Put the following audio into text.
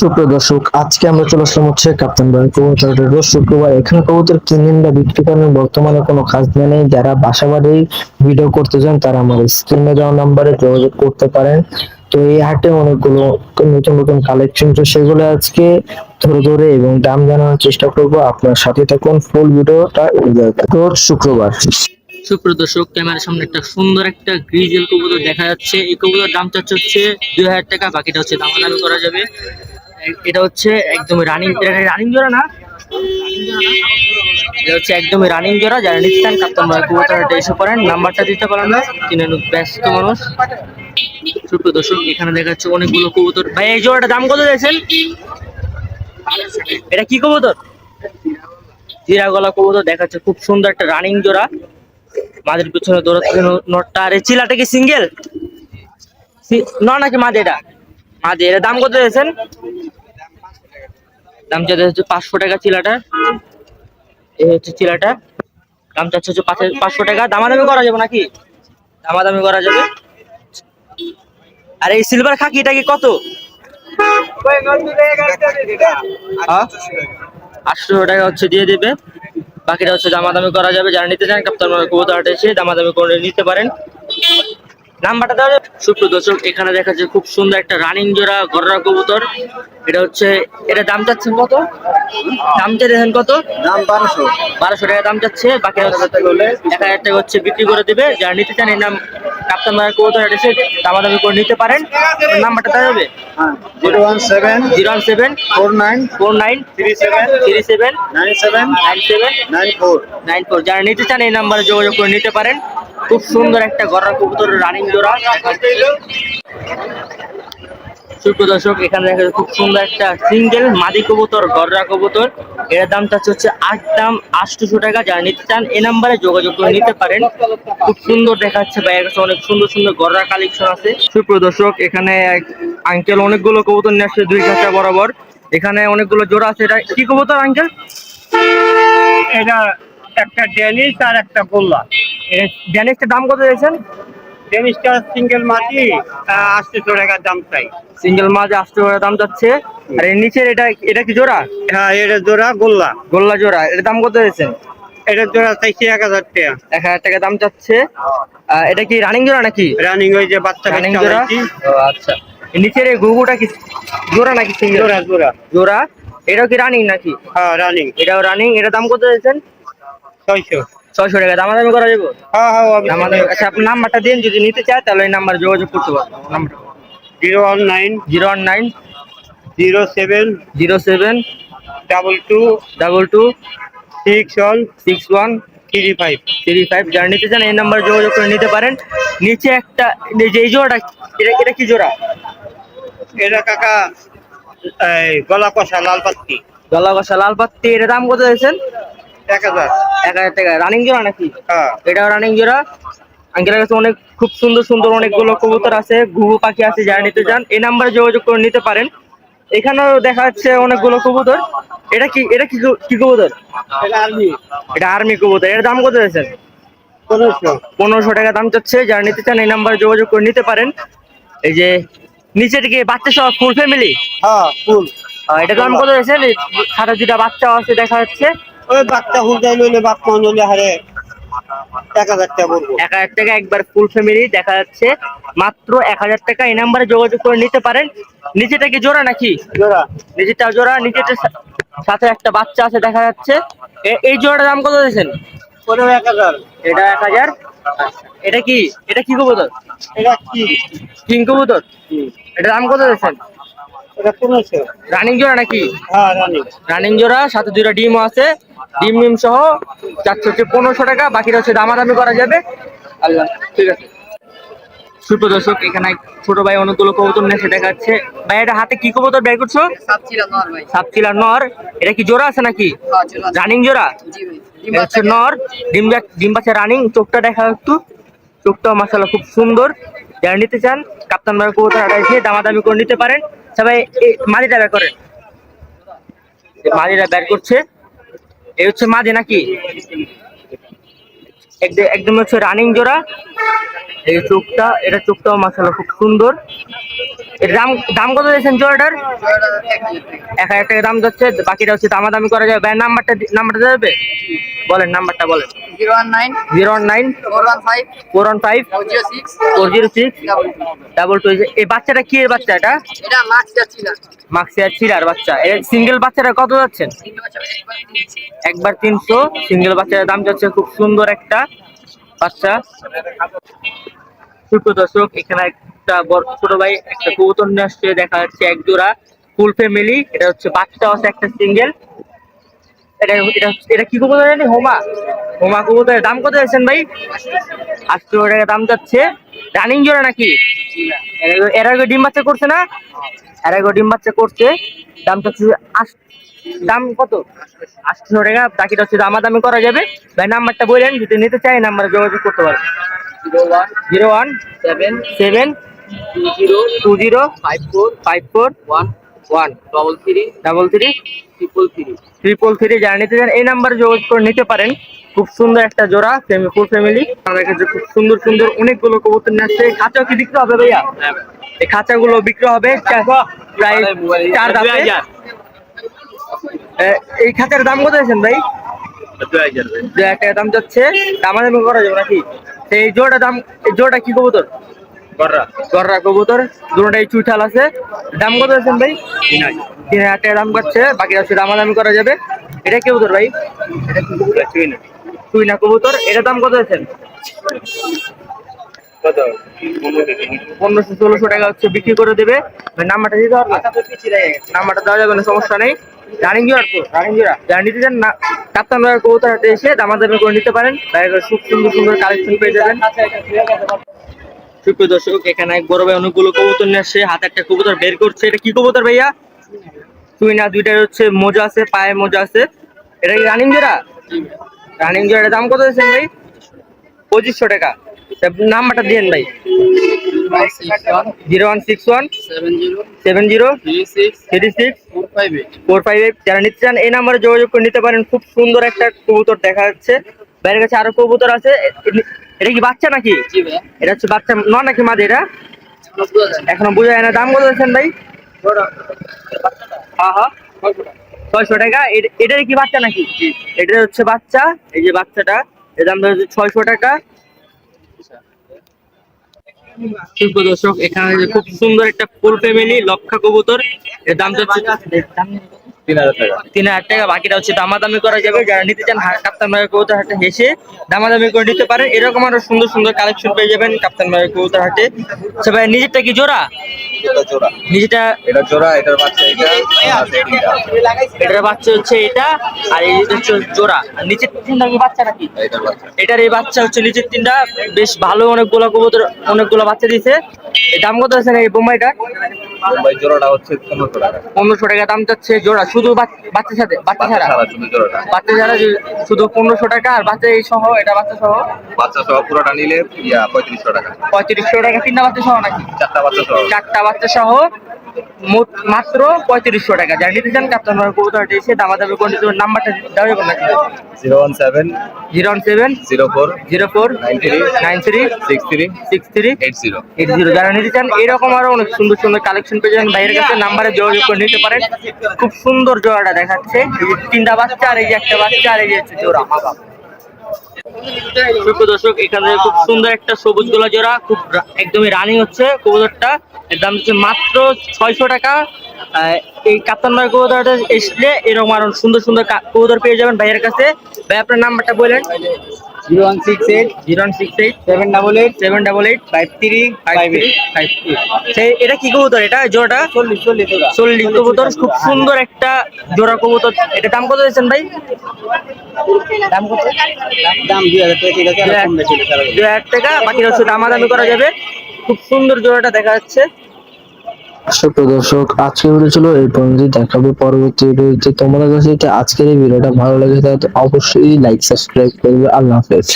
সুপ্রিয় দর্শক, আজকে আমরা চলে আসলাম হচ্ছে কাপ্তান ভাই কবুতর রোজ শুক্রবার এখানে কবুতর কিনেন বা বিক্রি করেন? বর্তমানে কোনো কাজ নেই। যারা বাসা বাড়ি ভিডিও করতে চান, তারা আমার স্ক্রিনে দেওয়া নাম্বারে যোগাযোগ করতে পারেন। তো এই হাটে অনেকগুলো নতুন নতুন কালেকশন তো সেগুলো আজকে ধরে ধরে এবং দাম জানানোর চেষ্টা করব। আপনার সাথে থাকুন ফুল ভিডিওটা রোজ শুক্রবার সুপ্রিয় দর্শক, ক্যামেরার সামনে একটা সুন্দর একটা গ্রিজেল কবুতর দেখা যাচ্ছে। এই কবুতর দাম চাচ্ছে হচ্ছে দুই হাজার টাকা, বাকিটা হচ্ছে দামাদামি করা যাবে। এটা হচ্ছে একদম রানিং রানিং জোড়া না? এটা হচ্ছে একদমই রানিং জোড়া, যারা ভাই এসে পড়েন নাম্বারটা দিতে পারেন না ব্যস্ত মানুষ। এখানে অনেকগুলো ভাই, এই জোড়াটা দাম কত এটা কি দেখাচ্ছে খুব সুন্দর একটা রানিং জোড়া। মাদের পিছনে দৌড়াচ্ছে, নটটা। আর, চিলাটা কি সিঙ্গেল ন নাকি মাঝে এটা? মাঝে, এটা দাম কত দিয়েছেন দাম চাচ্ছে হচ্ছে পাঁচশো টাকা চিলাটা। এই হচ্ছে চিলাটা। দাম চাচ্ছে হচ্ছে পাঁচ- পাঁচশো টাকা। দামাদামি করা যাবে নাকি? দামাদামি করা যাবে। আর এই সিলভার খাকিটা কি কত? হ্যাঁ? আটশো টাকা হচ্ছে দিয়ে দেবে। বাকিটা হচ্ছে দামাদামি করা যাবে। যারা নিতে চান কাপ্তান কবুতর হাটে দামাদামি করে নিতে পারেন। নাম্বারটা দেওয়া যাবে সুপ্রিয় দর্শক এখানে দেখা যাচ্ছে খুব সুন্দর একটা রানিং জোড়া গররা কবুতর। এটা হচ্ছে এটা দাম চাচ্ছেন কত? দাম চাইছেন কত? দাম বারোশো। বারোশো টাকা দাম যাচ্ছে বাকি এক হাজার টাকা হচ্ছে বিক্রি করে দিবে। যারা নিতে চান এই নাম কাপ্তান মায়ের কবুতর হাটে এসে দামাদামি করে নিতে পারেন। নাম্বারটা দেওয়া যাবে zero one seven zero one seven four nine four nine three seven three seven nine seven nine seven nine four. Nine four. যারা নিতে চান এই নাম্বারে যোগাযোগ করে নিতে পারেন। খুব সুন্দর একটা গররা কবুতর রানিং জোড়া। সুপ্রিয় দর্শক, এখানে দেখা যাচ্ছে খুব সুন্দর একটা সিঙ্গেল মাদি কবুতর গররা কবুতর। এর দাম হচ্ছে আট দাম আটশোশো টাকা। যারা নিতে চান, এই নাম্বারে যোগাযোগ করে নিতে পারেন। খুব সুন্দর দেখাচ্ছে ভাইয়ের কাছে অনেক সুন্দর সুন্দর গররা কালেকশন আছে। সুপ্রিয় দর্শক, এখানে আঙ্কেল অনেকগুলো কবুতর নিয়ে আসছে দুই ঘাটা বরাবর। এখানে অনেকগুলো জোড়া আছে। এটা কি কবুতর আঙ্কেল এটা একটা ডেনিস আর একটা গোল্লা। ড্যানিশটার দাম কত দিয়েছেন? ডেনিসটা সিঙ্গেল মাটি আটশো টাকার দাম চাই। সিঙ্গেল মাছ আটশো টাকা দাম যাচ্ছে। আর এর নিচের এটা এটা কি জোড়া? হ্যাঁ এটা জোড়া গোল্লা। গোল্লা জোড়া। এর দাম কত দিয়েছেন? এটা জোড়া চাইছি এক হাজার টাকা। এক হাজার টাকা দাম আহ, এটা কি রানিং জোড়া নাকি? রানিং ওই যে বাচ্চা রানিং জোড়া? আচ্ছা। নিচের এই গুগুটা কি জোড়া নাকি সিঙ্গেল জোড়া জোড়া। জোড়া। এটাও কি রানিং নাকি? হ্যাঁ রানিং এটাও রানিং এটা দাম কত দিয়েছেন? ছয়শো। ছয়শো টাকা দামাদামি করা যাবে? হ্যাঁ হ্যাঁ আচ্ছা আপনার নাম্বারটা দিন যদি নিতে চায় তাহলে এই নাম্বারে যোগাযোগ করতে পারবেন number zero one nine zero one nine zero seven zero seven double two double two six one six one three five. Three five. যারা নিতে চান এই নাম্বার যোগাযোগ করে নিতে পারেন। নিচে একটা যে এই জোড়াটা এটা এটা কি জোড়া? এটা কাকা গলা কষা লাল পাত্তি গলা কষা লাল পাত্তি এটা দাম কত দিয়েছেন এক হাজার। এক হাজার টাকা রানিং জোড়া নাকি? হ্যাঁ। এটাও রানিং জোড়া। আঙ্কেলের কাছে অনেক খুব সুন্দর সুন্দর অনেকগুলো কবুতর আছে ঘুঘু পাখি আছে যারা নিতে চান এই নাম্বারে যোগাযোগ করে নিতে পারেন। এখানেও দেখা যাচ্ছে অনেকগুলো কবুতর। এটা কি এটা কি কি কবুতর? এটা আর্মি এটা আর্মি কবুতর। এর দাম কত দিয়েছেন পনেরোশো। টাকা দাম চাচ্ছে। যারা নিতে চান এই নাম্বারে যোগাযোগ করে নিতে পারেন। এই যে নিচে থেকে বাচ্চা সব ফুল ফ্যামিলি হ্যাঁ ফুল এটা দাম কত হয়েছে সাড়ে দুটা বাচ্চা আছে দেখা যাচ্ছে। ওই বাচ্চা হুলটাই লইলে বাপ মা লইলে হারে এক হাজার টাকা বলব এক হাজার টাকা একবার ফুল ফ্যামিলি দেখা যাচ্ছে মাত্র এক হাজার টাকা। এই নাম্বারে যোগাযোগ করে নিতে পারেন। নিচেটা কি জোড়া নাকি? জোড়া। নিচেটা জোড়া নিচেটা সাথে একটা বাচ্চা আছে দেখা যাচ্ছে। এই জোড়াটার দাম কত দিয়েছেন? এক হাজার। এটা এক হাজার। এটা কি? এটা কি কবুতর? এটা কি? কিং কবুতর? এটা দাম কত দিয়েছেন? রানিং জোড়া নাকি? হ্যাঁ রানি। রানিং জোড়া সাথে দুইটা ডিমও আছে। ডিম ডিম সহ চারশো হচ্ছে পনেরোশো টাকা বাকিটা হচ্ছে দামাদামি করা যাবে। আল্লাহ ঠিক আছে। সুপ্র দর্শক এখানে ছোট ভাই অনেকগুলো কবুতর এসে দেখাচ্ছে। ভাই এটা হাতে কি কবুতর বের করছ? সাপচিলা নর এটা কি জোড়া আছে নাকি? রানিং জোড়া? হচ্ছে নর। ডিম ডিম পাচ্ছে রানিং। চোখটা দেখা একটু। চোখটা মাসালা খুব সুন্দর। যারা নিতে চান কাপ্তান ভাই কবুতর হাটা এসে দামাদামি করে নিতে পারেন। সবাই মাদিটা বের করেন। মাদিটা বের করছে। এই হচ্ছে মাঝে নাকি? একদম হচ্ছে রানিং জোড়া। এই চোখটা, এটা চোখটাও মাসাল্লাহ খুব সুন্দর। এর দাম দাম কত দিয়েছেন জোড়াটার? এক হাজার টাকা দাম যাচ্ছে, বাকিটা হচ্ছে দামাদামি করা যাবে। নাম্বারটা নাম্বারটা দেবে? বলেন নাম্বারটা বলেন। Zero one nine zero one nine four one five four zero six four zero six double two এই বাচ্চাটা কি এর বাচ্চা এটা? মাক্সিয়ার ছিলার বাচ্চা। সিঙ্গেল বাচ্চাটা কত যাচ্ছেন একবার তিনশো। সিঙ্গেল বাচ্চার দাম যাচ্ছে খুব সুন্দর একটা বাচ্চা। সুপ্র দর্শক এখানে একটা বড় ছোট ভাই একটা কবুতর নিয়ে আসছে দেখা যাচ্ছে এক জোড়া ফুল ফ্যামিলি এটা হচ্ছে বাচ্চা আছে একটা সিঙ্গেল এটা এটা এটা কি কবুতর জানি? হোমা। হোমা কবুতরের দাম কত যাচ্ছেন ভাই? আটশো টাকা দাম যাচ্ছে। রানিং জোড়া নাকি? এর আগে- ডিম বাচ্চা করছে না? এর আগে ডিম বাচ্চা করছে। দাম চাচ্ছে দাম কত? আটশো টাকা। বাকিটা হচ্ছে দামাদামি করা যাবে। ভাই নাম্বারটা বললেন যদি নিতে চাই নাম্বারে যোগাযোগ করতে পারেন। Zero one seven seven two zero two zero five four five four one one double three double three triple three triple three যারা নিতে চান এই নাম্বারে যোগাযোগ করে নিতে পারেন। খুব সুন্দর একটা জোড়া ফুল ফ্যামিলি আমাদের কাছে খুব সুন্দর সুন্দর অনেকগুলো কবুতর নিয়ে আসছে। খাঁচাও কি বিক্রি হবে ভাইয়া? এই খাঁচাগুলো বিক্রি হবে চার- প্রায় চার দামে এই খাঁচার দাম কত আছেন ভাই? দু হাজার টাকা দাম যাচ্ছে। দামাদামি করা যাবে নাকি জোড়া দাম এই জোড়া কি কবুতর? গররা। কবুতর দুটোটাই চুইঠাল আছে। দাম কত আছেন ভাই? তিন হাজার। টাকা দাম পাচ্ছে বাকি হচ্ছে দামাদামি করা যাবে। এটা কবুতর ভাই? চুইনা কবুতর এটা দাম কত আছেন? পনেরোশো ষোলোশো টাকা হচ্ছে বিক্রি করে দেবে। নাম্বারটা দিতে পারবে নাম্বারটা দেওয়া যাবে না সমস্যা নেই। রানিং জোড়া তো রানিং জোড়া। যারা নিতে চান না কাপ্তান কবুতর হাতে এসে দামাদামি করে নিতে পারেন। ভাইয়ের খুব সুন্দর সুন্দর কালেকশন পেয়ে যাবেন। সুপ্রিয় দর্শক এখানে এক বড় ভাই অনেকগুলো কবুতর নিয়ে আসছে। হাতে একটা কবুতর বের করছে। এটা কি কবুতর ভাইয়া? তুই না দুইটার হচ্ছে মোজা আছে পায়ে মোজা আছে। এটা কি রানিং জোড়া? রানিং জোড়ার দাম কত দিয়েছেন ভাই? পঁচিশশো টাকা। নাম্বারটা দিয়েন ভাই। Zero one six one seven zero three six four five eight. যারা নিতে চান এই নাম্বারে যোগাযোগ করে নিতে পারেন। খুব সুন্দর একটা কবুতর দেখা যাচ্ছে। বাইরের কাছে আরও কবুতর আছে। এটা কি বাচ্চা নাকি? এটা হচ্ছে বাচ্চা ন নাকি মাঝে এটা? এখনও বোঝা যায় না। দাম কত দিচ্ছেন ভাই? হ্যাঁ হ্যাঁ ছয়শো টাকা। এটার কি বাচ্চা নাকি? এটা হচ্ছে বাচ্চা। এই যে বাচ্চাটা এর দাম হচ্ছে ছয়শো টাকা। দর্শক এখানে খুব সুন্দর একটা ফুল ফ্যামিলি লক্ষা কবুতর এর দাম হচ্ছে তিন হাজার টাকা। বাকিটা হচ্ছে দামাদামি করা যাবে যারা নিতে চান কাপ্তান ভাইয়ের কবুতর হাটে হেসে দামাদামি করে নিতে পারেন এরকম আরও সুন্দর সুন্দর কালেকশন পেয়ে যাবেন কাপ্তান ভাইয়ের কবুতর হাটে। আচ্ছা ভাই নিজেরটা কি জোড়া? এটা জোড়া। নিজেটা এটা জোড়া এটার বাচ্চা এটা এটার বাচ্চা হচ্ছে এটা আর এই হচ্ছে জোড়া। আর নিচের তিনটা বাচ্চা নাকি এটার এই বাচ্চা হচ্ছে নিচের তিনটা। বেশ ভালো অনেকগুলো কবুতর অনেকগুলো বাচ্চা এই দাম কত আছে না এই বোম্বাইটা বোম্বাই জোড়াটা হচ্ছে পনেরোশো টাকা। পনেরোশো টাকা দাম যাচ্ছে জোড়া শুধু বাচ্চা সাথে বাচ্চা ছাড়া? ছাড়া শুধু জোড়াটা। বাচ্চা ছাড়া শুধু পনেরোশো টাকা আর বাচ্চা এই সহ এটা বাচ্চা সহ? বাচ্চা সহ পুরোটা নিলে পঁয়ত্রিশশো টাকা। পঁয়ত্রিশশো টাকা তিনটা বাচ্চা সহ নাকি? চারটা বাচ্চা সহ। চারটা বাচ্চা সহ। মাত্র পঁয়ত্রিশশো টাকা। যারা নিতে চান কাপ্তান কবুতর এসে দামাদামি করে নিতে পারেন। নাম্বারটা দেওয়া যাবে নাকি? Zero one seven zero one seven zero four zero four nine three nine three six three six three eight zero. Eight zero. যারা নিতে চান এরকম আরও অনেক সুন্দর সুন্দর কালেকশন পেয়ে যাবেন। ভাইয়ের কাছে নাম্বারে যোগাযোগ করে নিতে পারেন। খুব সুন্দর জোড়াটা দেখাচ্ছে। তিনটা বাচ্চা আর এই যে একটা বাচ্চা আর এই যে হচ্ছে জোড়া। দর্শক, এখানে খুব সুন্দর একটা সবুজ গোলা জোড়া খুব একদমই রানিং হচ্ছে কবুতরটা। এর দাম হচ্ছে মাত্র ছয়শো টাকা। এই কাপ্তান ভাই কবুতরটা এসলে এরকম আরও সুন্দর সুন্দর কবুতর পেয়ে যাবেন ভাইয়ের কাছে। ভাই, আপনার নাম্বারটা বলেন। Zero one six eight zero one six eight seven double eight seven double eight five three five eight five সেই এটা কি কবুতর? এটা জোড়াটা? চল্লিশ চল্লিশ চল্লিশ কবুতর খুব সুন্দর একটা জোড়া কবুতর। এটা দাম কত দিয়েছেন ভাই? দাম কত? দাম দুই হাজার টাকা ঠিক আছে আর কম দু হাজার টাকা বাকি হচ্ছে দামাদামি করা যাবে। খুব সুন্দর জোড়াটা দেখা যাচ্ছে। সুপ্রিয় দর্শক, আজকের ভিডিও ছিল এই পর্যন্ত দেখাবে পরবর্তী ভিডিওতে। তোমাদের কাছে আজকের এই ভিডিওটা ভালো লাগে তাহলে অবশ্যই লাইক সাবস্ক্রাইব করবে। আল্লাহ হাফেজ।